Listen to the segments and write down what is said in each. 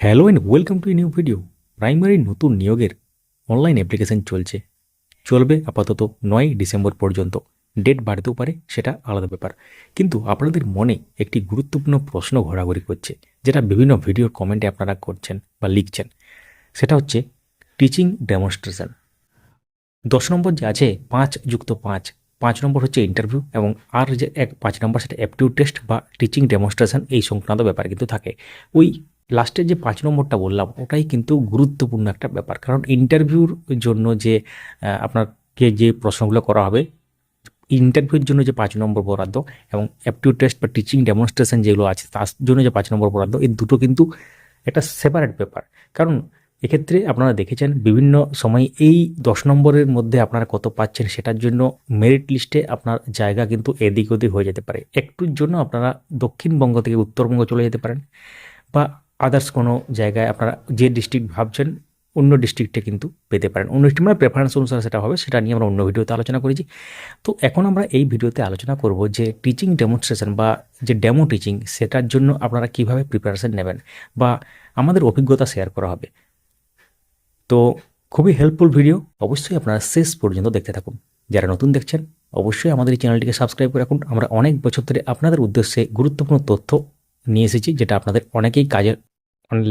Hello and welcome to new video primary নতুন নিয়োগের online application চলছে। চলবে আপাতত নয় ডিসেম্বর পর্যন্ত। ডেট বাড়তেও পারে, সেটা আলাদা ব্যাপার। কিন্তু আপনাদের মনে একটি গুরুত্বপূর্ণ প্রশ্ন ঘোরাঘুরি করছে, যেটা বিভিন্ন ভিডিওর কমেন্টে আপনারা করছেন বা লিখছেন। সেটা হচ্ছে টিচিং ডেমনস্ট্রেশন দশ নম্বর যে আছে, পাঁচ যুক্ত পাঁচ। পাঁচ নম্বর হচ্ছে ইন্টারভিউ এবং আর যে এক, পাঁচ নম্বর সেটা অ্যাপটিউড টেস্ট বা টিচিং ডেমনস্ট্রেশন এই সংক্রান্ত ব্যাপার কিন্তু থাকে। ওই লাস্টের যে পাঁচ নম্বরটা বললাম, ওটাই কিন্তু গুরুত্বপূর্ণ একটা ব্যাপার। কারণ ইন্টারভিউর জন্য যে আপনাকে যে প্রশ্নগুলো করা হবে ইন্টারভিউর জন্য যে পাঁচ নম্বর বরাদ্দ এবং অ্যাপটিউড টেস্ট বা টিচিং ডেমনস্ট্রেশন যেগুলো আছে, তার জন্য যে পাঁচ নম্বর বরাদ্দ, এই দুটো কিন্তু একটা সেপারেট ব্যাপার। কারণ এক্ষেত্রে আপনারা দেখেছেন, বিভিন্ন সময় এই দশ নম্বরের মধ্যে আপনারা কত পাচ্ছেন, সেটার জন্য মেরিট লিস্টে আপনার জায়গা কিন্তু এদিক ওদিক হয়ে যেতে পারে। একটুর জন্য আপনারা দক্ষিণবঙ্গ থেকে উত্তরবঙ্গ চলে যেতে পারেন বা আদার্স কোনো জায়গায় আপনারা যে ডিস্ট্রিক্ট ভাবছেন, অন্য ডিস্ট্রিক্টে কিন্তু পেতে পারেন। অন্য ডিস্ট্রিক্ট মানে প্রেফারেন্স অনুসারে সেটা হবে, সেটা নিয়ে আমরা অন্য ভিডিওতে আলোচনা করেছি। তো এখন আমরা এই ভিডিওতে আলোচনা করব যে টিচিং ডেমনস্ট্রেশন বা যে ডেমো টিচিং সেটার জন্য আপনারা কীভাবে প্রিপারেশন নেবেন বা আমাদের অভিজ্ঞতা শেয়ার করা হবে। তো খুবই হেল্পফুল ভিডিও অবশ্যই আপনারা শেষ পর্যন্ত দেখতে থাকুন। যারা নতুন দেখছেন, অবশ্যই আমাদের এই চ্যানেলটিকে সাবস্ক্রাইব করে রাখুন। আমরা অনেক বছর ধরে আপনাদের উদ্দেশ্যে গুরুত্বপূর্ণ তথ্য নিয়ে এসেছি, যেটা আপনাদের অনেকেই কাজে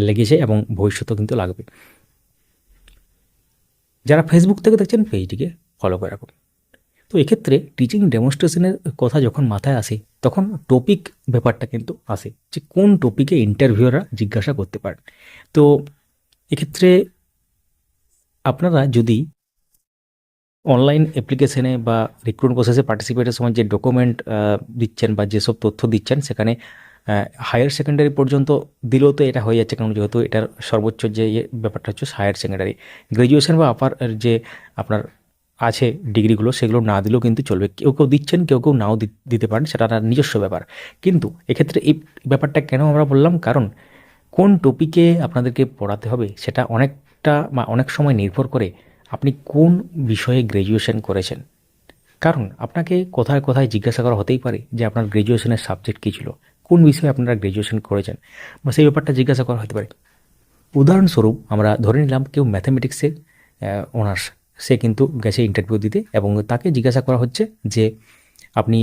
লেগেছে এবং ভবিষ্যতেও কিন্তু লাগবে। যারা ফেসবুক থেকে দেখছেন, পেজটিকে ফলো করে রাখুন। তো এক্ষেত্রে টিচিং ডেমনস্ট্রেশনের কথা যখন মাথায় আসে, তখন টপিক ব্যাপারটা কিন্তু আসে যে কোন টপিকে ইন্টারভিউরা জিজ্ঞাসা করতে পারেন। তো এক্ষেত্রে আপনারা যদি অনলাইন অ্যাপ্লিকেশনে বা রিক্রুট প্রসেসে পার্টিসিপেটের সময় যে ডকুমেন্ট দিচ্ছেন বা যেসব তথ্য দিচ্ছেন, সেখানে হায়ার সেকেন্ডারি পর্যন্ত দিলেও তো এটা হয়ে যাচ্ছে, কারণ যেহেতু এটার সর্বোচ্চ যে ইয়ে ব্যাপারটা হচ্ছে হায়ার সেকেন্ডারি গ্র্যাজুয়েশন বা আপার যে আপনার আছে ডিগ্রিগুলো, সেগুলো না দিলেও কিন্তু চলবে। কেউ কেউ দিচ্ছেন, কেউ কেউ নাও দিতে পারেন, সেটা তার নিজস্ব ব্যাপার। কিন্তু এক্ষেত্রে এই ব্যাপারটা কেন আমরা বললাম? কারণ কোন টপিকে আপনাদেরকে পড়াতে হবে সেটা অনেকটা বা অনেক সময় নির্ভর করে আপনি কোন বিষয়ে গ্র্যাজুয়েশন করেছেন। কারণ আপনাকে কোথায় কোথায় জিজ্ঞাসা করা হতেই পারে যে আপনার গ্র্যাজুয়েশনের সাবজেক্ট কী ছিল। কোন বিষয়ে আপনারা গ্র্যাজুয়েশন করেছেন? বা সেই ব্যাপারটা জিজ্ঞাসা করা হতে পারে। উদাহরণস্বরূপ, আমরা ধরে নিলাম কেউ ম্যাথামেটিক্সে অনার্স সে কিন্তু গেছে ইন্টারভিউ দিতে এবং তাকে জিজ্ঞাসা করা হচ্ছে যে, আপনি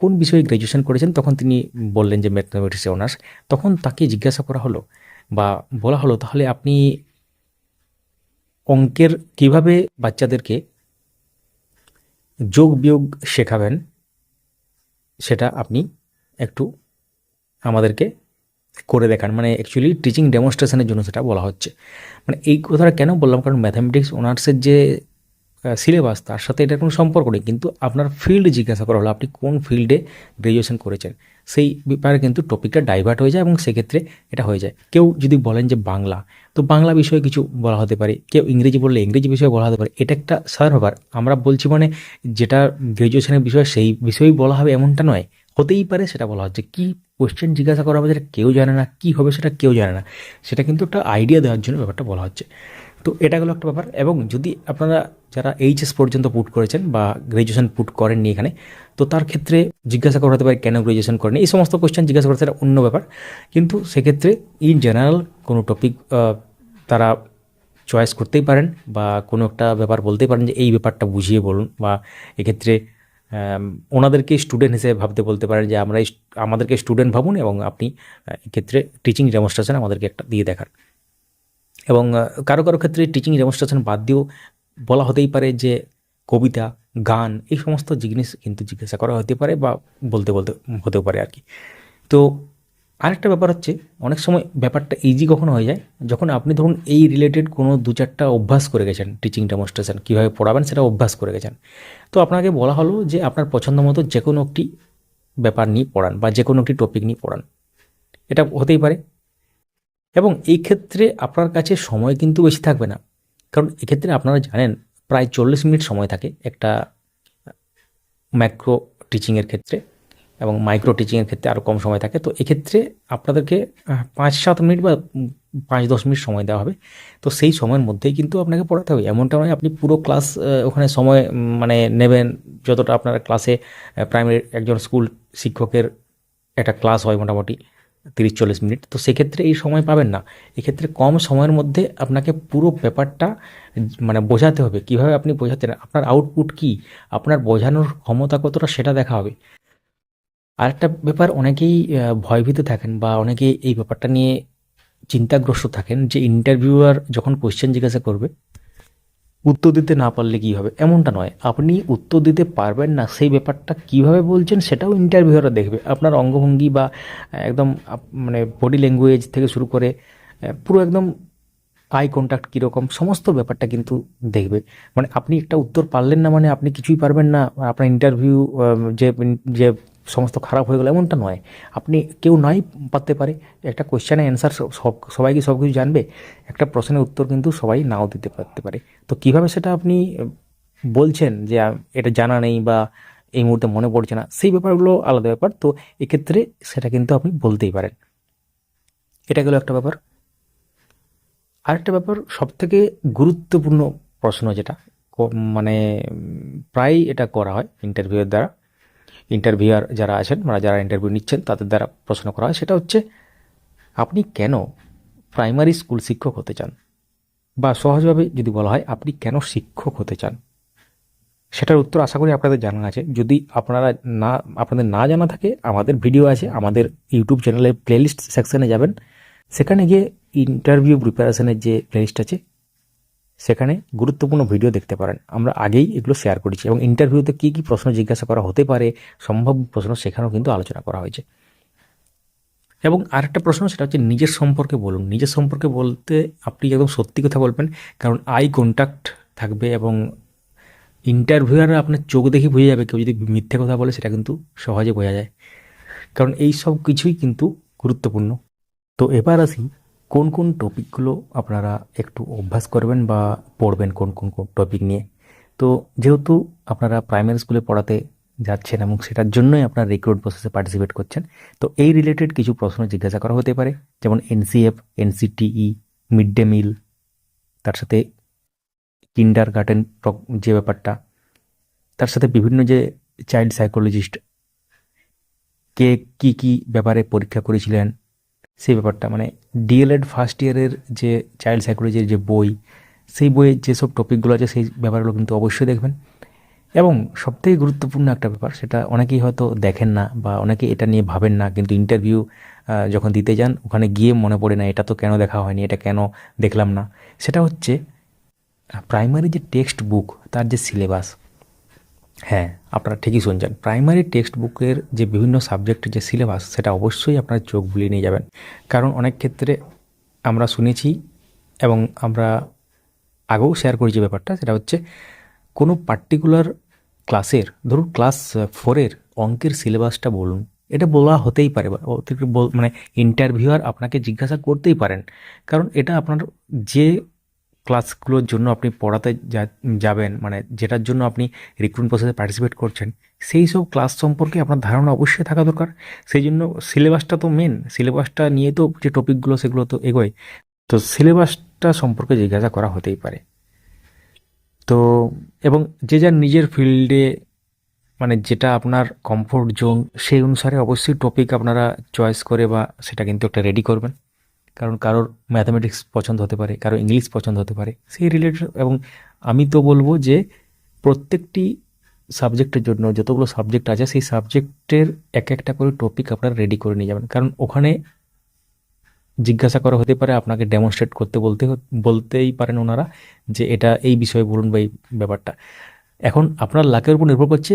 কোন বিষয়ে গ্র্যাজুয়েশন করেছেন? তখন তিনি বললেন যে ম্যাথামেটিক্সে অনার্স তখন তাকে জিজ্ঞাসা করা হলো বা বলা হলো, তাহলে আপনি অঙ্কের কীভাবে বাচ্চাদেরকে যোগ বিয়োগ শেখাবেন? সেটা আপনি একটু আমাদেরকে করে দেখান। মানে অ্যাকচুয়ালি টিচিং ডেমনস্ট্রেশনের জন্য সেটা বলা হচ্ছে। মানে এই কথাটা কেন বললাম? কারণ ম্যাথামেটিক্স অনার্সের যে সিলেবাস তার সাথে এটার কোনো সম্পর্ক নেই। কিন্তু আপনার ফিল্ড জিজ্ঞাসা করা হলো, আপনি কোন ফিল্ডে গ্র্যাজুয়েশন করেছেন? সেই ব্যাপারে কিন্তু টপিকটা ডাইভার্ট হয়ে যায় এবং সেক্ষেত্রে এটা হয়ে যায়। কেউ যদি বলেন যে বাংলা, তো বাংলা বিষয়ে কিছু বলা হতে পারে। কেউ ইংরেজি বললে ইংরেজি বিষয়ে বলা হতে পারে। এটা একটা সাধারণ ব্যাপার আমরা বলছি মানে যেটা গ্র্যাজুয়েশনের বিষয় সেই বিষয়েই বলা হবে এমনটা নয়। হতেই পারে, সেটা বলা হচ্ছে। কি কোয়েশ্চেন জিজ্ঞাসা করা হবে সেটা কেউ জানে না, কী হবে সেটা কেউ জানে না। সেটা কিন্তু একটা আইডিয়া দেওয়ার জন্য ব্যাপারটা বলা হচ্ছে। তো এটা হলো একটা ব্যাপার। এবং যদি আপনারা যারা এইচএস পর্যন্ত পুট করেছেন বা গ্র্যাজুয়েশন পুট করেননি এখানে, তো তার ক্ষেত্রে জিজ্ঞাসা করা হতে পারে কেন গ্র্যাজুয়েশন করেনি এই সমস্ত কোয়েশ্চেন জিজ্ঞাসা করা সেটা অন্য ব্যাপার। কিন্তু সেক্ষেত্রে ইন জেনারেল কোনো টপিক তারা চয়েস করতেই পারেন বা কোনো একটা ব্যাপার বলতেই পারেন যে এই ব্যাপারটা বুঝিয়ে বলুন বা এক্ষেত্রে ওনাদেরকে স্টুডেন্ট হিসেবে ভাবতে বলতে পারেন যে আমরা আমাদেরকে স্টুডেন্ট ভাবুন এবং আপনি ক্ষেত্রে এক্ষেত্রে টিচিং ডেমনস্ট্রেশন আমাদেরকে একটা দিয়ে দেখান। এবং কারও কারও ক্ষেত্রে টিচিং ডেমনস্ট্রেশন বাদ দিয়েও বলা হতেই পারে যে কবিতা, গান এই সমস্ত জিনিস কিন্তু জিজ্ঞাসা করা হতে পারে বা বলতে বলতে, হতেও পারে আর কি। তো আরেকটা ব্যাপার হচ্ছে, অনেক সময় ব্যাপারটা ইজি কখনো হয়ে যায়, যখন আপনি ধরুন এই রিলেটেড কোনো দু চারটা অভ্যাস করে গেছেন টিচিং ডেমনস্ট্রেশন কীভাবে পড়াবেন সেটা অভ্যাস করে গেছেন। তো আপনাকে বলা হলো যে আপনার পছন্দ মতো যে কোনো একটি ব্যাপার নিয়ে পড়ান বা যে কোনো একটি টপিক নিয়ে পড়ান। এটা হতেই পারে। এবং এই ক্ষেত্রে আপনার কাছে সময় কিন্তু বেশি থাকবে না। কারণ এক্ষেত্রে আপনারা জানেন, প্রায় চল্লিশ মিনিট সময় থাকে একটা ম্যাক্রো টিচিংয়ের ক্ষেত্রে। এবং মাইক্রো টিচিংয়ের ক্ষেত্রে আরও কম সময় থাকে। তো এক্ষেত্রে আপনাদেরকে পাঁচ সাত মিনিট বা পাঁচ দশ মিনিট সময় দেওয়া হবে। তো সেই সময়ের মধ্যেই কিন্তু আপনাকে পড়াতে হবে। এমনটা নয়, আপনি পুরো ক্লাস ওখানে সময় মানে নেবেন। যতটা আপনার ক্লাসে প্রাইমারি একজন স্কুল শিক্ষকের একটা ক্লাস হয় মোটামুটি তিরিশ চল্লিশ মিনিট। তো সেক্ষেত্রে এই সময় পাবেন না। এক্ষেত্রে কম সময়ের মধ্যে আপনাকে পুরো ব্যাপারটা মানে বোঝাতে হবে। কীভাবে আপনি বোঝাতেন আপনার আউটপুট কি? আপনার বোঝানোর ক্ষমতা কতটা সেটা দেখা হবে। আরেকটা ব্যাপার, অনেকেই ভয়ভীত থাকেন বা অনেকেই এই ব্যাপারটা নিয়ে চিন্তাগ্রস্ত থাকেন যে ইন্টারভিউয়ার যখন কোশ্চেন জিজ্ঞাসা করবে, উত্তর দিতে না পারলে কী হবে? এমনটা নয়। আপনি উত্তর দিতে পারবেন না, সেই ব্যাপারটা কীভাবে বলছেন সেটাও ইন্টারভিউয়াররা দেখবে। আপনার অঙ্গভঙ্গি বা একদম মানে বডি ল্যাঙ্গুয়েজ থেকে শুরু করে পুরো একদম আই কন্ট্যাক্ট কীরকম, সমস্ত ব্যাপারটা কিন্তু দেখবে। মানে আপনি একটা উত্তর পারলেন না মানে আপনি কিছুই পারবেন না। আপনার ইন্টারভিউ যে যে সমস্ত খারাপ হয়ে গেলো, এমনটা নয়। আপনি কেউ নাই পারতে পারে। একটা কোয়েশ্চেনের অ্যান্সার সব সবাই কি সব কিছু জানবে। একটা প্রশ্নের উত্তর কিন্তু সবাই নাও দিতে পারতে পারে। তো কীভাবে সেটা আপনি বলছেন যে এটা জানা নেই বা এই মুহূর্তে মনে পড়ছে না, সেই ব্যাপারগুলো আলাদা ব্যাপার। তো এক্ষেত্রে সেটা কিন্তু আপনি বলতেই পারেন। এটা গেল একটা ব্যাপার। আরেকটা ব্যাপার সব থেকে গুরুত্বপূর্ণ প্রশ্ন যেটা মানে প্রায় এটা করা হয় ইন্টারভিউয়ের দ্বারা। ইন্টারভিউয়ার যারা আছেন মানে যারা ইন্টারভিউ নিচ্ছেন, তাদের দ্বারা প্রশ্ন করা হয়। সেটা হচ্ছে, আপনি কেন প্রাইমারি স্কুল শিক্ষক হতে চান? বা সহজভাবে যদি বলা হয়, আপনি কেন শিক্ষক হতে চান? সেটার উত্তর আশা করি আপনাদের জানা আছে। যদি আপনারা না, আপনাদের না জানা থাকে, আমাদের ভিডিও আছে, আমাদের ইউটিউব চ্যানেলের প্লেলিস্ট সেকশনে যাবেন। সেখানে গিয়ে ইন্টারভিউ প্রিপারেশনের যে প্লেলিস্ট আছে সেখানে গুরুত্বপূর্ণ ভিডিও দেখতে পারেন। আমরা আগেই এগুলো শেয়ার করেছি এবং ইন্টারভিউতে কী কী প্রশ্ন জিজ্ঞাসা করা হতে পারে সম্ভব প্রশ্ন সেখানেও কিন্তু আলোচনা করা হয়েছে। এবং আরেকটা প্রশ্ন, সেটা হচ্ছে নিজের সম্পর্কে বলুন। নিজের সম্পর্কে বলতে আপনি একদম সত্যি কথা বলবেন, কারণ আই কন্ট্যাক্ট থাকবে এবং ইন্টারভিউয়াররা আপনার চোখ দেখে বুঝে যাবে, কেউ যদি মিথ্যে কথা বলে, সেটা কিন্তু সহজে বোঝা যায়। কারণ এই সব কিছুই কিন্তু গুরুত্বপূর্ণ। তো এবার আসি কোন কোন টপিকগুলো আপনারা একটু অভ্যাস করবেন বা পড়বেন কোন কোন টপিক নিয়ে? তো যেহেতু আপনারা প্রাইমারি স্কুলে পড়াতে যাচ্ছেন এবং সেটার জন্যই আপনারা রিক্রুট প্রসেসে পার্টিসিপেট করছেন, তো এই রিলেটেড কিছু প্রশ্ন জিজ্ঞাসা করা হতে পারে, যেমন NCF NCTE mid day meal তার সাথে কিন্ডার গার্ডেন যে ব্যাপারটা, তার সাথে বিভিন্ন যে চাইল্ড সাইকোলজিস্ট কে কি কি ব্যাপারে পরীক্ষা করেছিলেন সেই ব্যাপারটা মানে ডিএলএড ফার্স্ট ইয়ারের যে চাইল্ড সাইকোলজির যে বই, সেই বইয়ে যেসব টপিকগুলো আছে, সেই ব্যাপারগুলো কিন্তু অবশ্যই দেখবেন। এবং সবথেকে গুরুত্বপূর্ণ একটা ব্যাপার, সেটা অনেকেই হয়তো দেখেন না বা অনেকে এটা নিয়ে ভাবেন না, কিন্তু ইন্টারভিউ যখন দিতে যান, ওখানে গিয়ে মনে পড়ে না, এটা তো কেন দেখা হয়নি, এটা কেন দেখলাম না? সেটা হচ্ছে প্রাইমারি যে টেক্সট বুক তার যে সিলেবাস হ্যাঁ আপনারা ঠিকই শুনছেন। প্রাইমারি টেক্সট বুকের যে বিভিন্ন সাবজেক্টের যে সিলেবাস সেটা অবশ্যই আপনার চোখ বুলিয়ে নিয়ে যাবেন। কারণ অনেক ক্ষেত্রে আমরা শুনেছি এবং আমরা আগেও শেয়ার করেছি ব্যাপারটা, সেটা হচ্ছে কোনো পার্টিকুলার ক্লাসের ধরুন ক্লাস ফোরের অঙ্কের সিলেবাসটা বলুন, এটা বলা হতেই পারে মানে ইন্টারভিউয়ার আপনাকে জিজ্ঞাসা করতেই পারেন। কারণ এটা আপনার যে ক্লাসগুলোর জন্য আপনি পড়াতে যাবেন মানে যেটার জন্য আপনি রিক্রুট প্রসেসে পার্টিসিপেট করছেন, সেই সব ক্লাস সম্পর্কে আপনার ধারণা অবশ্যই থাকা দরকার। সেই জন্য সিলেবাসটা তো মেন সিলেবাসটা নিয়ে তো যে টপিকগুলো সেগুলো তো এগোয়। তো সিলেবাসটা সম্পর্কে জিজ্ঞাসা করা হতেই পারে। তো, এবং যে যার নিজের ফিল্ডে মানে যেটা আপনার কমফোর্ট জোন সেই অনুসারে অবশ্যই টপিক আপনারা চয়েস করে বা সেটা কিন্তু একটা রেডি করবেন। কারণ কারোর ম্যাথামেটিক্স পছন্দ হতে পারে কারও ইংলিশ পছন্দ হতে পারে, সেই রিলেটেড এবং আমি তো বলব যে প্রত্যেকটি সাবজেক্টের জন্য যতগুলো সাবজেক্ট আছে, সেই সাবজেক্টের এক একটা করে টপিক আপনারা রেডি করে নিয়ে যাবেন। কারণ ওখানে জিজ্ঞাসা করা হতে পারে, আপনাকে ডেমনস্ট্রেট করতে বলতে বলতেই পারেন ওনারা যে এটা এই বিষয়ে বলুন বা এই ব্যাপারটা। এখন আপনার লাকের উপর নির্ভর করছে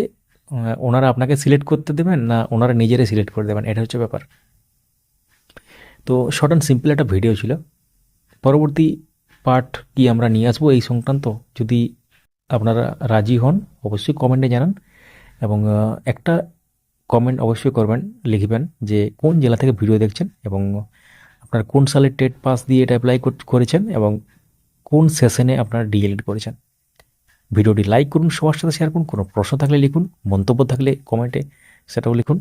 ওনারা আপনাকে সিলেক্ট করতে দেবেন না ওনারা নিজেরাই সিলেক্ট করে দেবেন, এটা হচ্ছে ব্যাপার। তো শর্ট অ্যান্ড সিম্পল একটা ভিডিও ছিল। পরবর্তী পার্ট কি আমরা নিয়ে আসব এই সংক্রান্ত, যদি আপনারা রাজি হন, অবশ্যই কমেন্টে জানান। এবং একটা কমেন্ট অবশ্যই করবেন, লিখবেন যে কোন জেলা থেকে ভিডিও দেখছেন এবং আপনার কোন সালে টেট পাস দিয়ে এটা অ্যাপ্লাই করেছেন এবং কোন সেশনে আপনারা ডিএলএড করেছেন। ভিডিওটি লাইক করুন, সবার সাথে শেয়ার করুন, কোনো প্রশ্ন থাকলে লিখুন, মন্তব্য থাকলে কমেন্টে সেটাও লিখুন।